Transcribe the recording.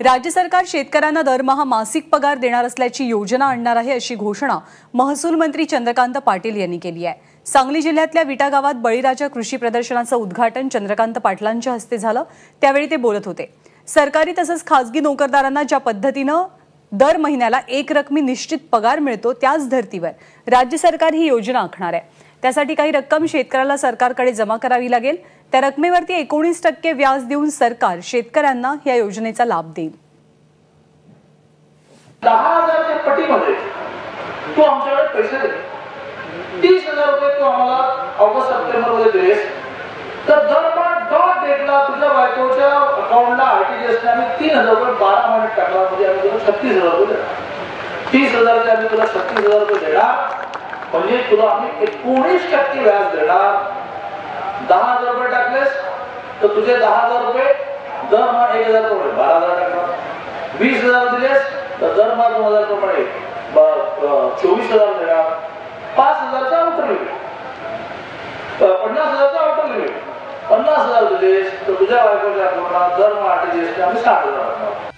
राज्य सरकार शेतकऱ्यांना दरमहा मासिक पगार देणार असल्याची योजना आणणार आहे अशी घोषणा महसूल मंत्री चंद्रकांत पाटील यांनी केली आहे. सांगली जिल्ह्यातल्या विटा गावात बळीराजा कृषी प्रदर्शनाचं उद्घाटन चंद्रकांत पाटलांच्या हस्ते झालं. त्यावेळी ते बोलत होते. सरकारी तसंच खासगी नोकरदारांना ज्या पद्धतीनं दर महिन्याला एक रकमी निश्चित पगार मिळतो त्याच धर्तीवर राज्य सरकार ही योजना आखणार आहे. त्यासाठी काही रक्कम शेतकऱ्याला सरकारकडे जमा करावी लागेल. त्या रकमेवरती एकोणीस टक्के व्याज देऊन सरकार शेतकऱ्यांना या योजनेचा लाभ देईल. दहा हजारच्या पटीमध्ये आमच्याकडे पैसे तीस हजार रुपये आम्हाला ऑगस्ट सप्टेंबरमध्ये दिलेस तर डॉट डेटला तुझ्या बायकोच्या अकाउंटला आम्ही तीन हजार रुपये बारा टाकला म्हणजे आम्ही तुला छत्तीस हजार रुपये देणार. तीस हजारचे आम्ही तुला छत्तीस हजार रुपये देणार. म्हणजे तुला आम्ही एकोणीस टक्के व्याज देणार. दहा हजार रुपये टाकलेस तर तुझे दहा हजार रुपये दरमहा एक हजार रुपये बारा हजार टाकणार. वीस हजार दिलेस तर दरमहा दोन हजार रुपये चोवीस हजार देणार. पाच हजारचा आउटर लिमिट. पन्नास हजारचा आउटर लिमिट. पन्नास हजार दिलेस तर तुझ्या बायकोच्या अकाउंटला दरमहा आरटीजीएस आम्ही साठ हजार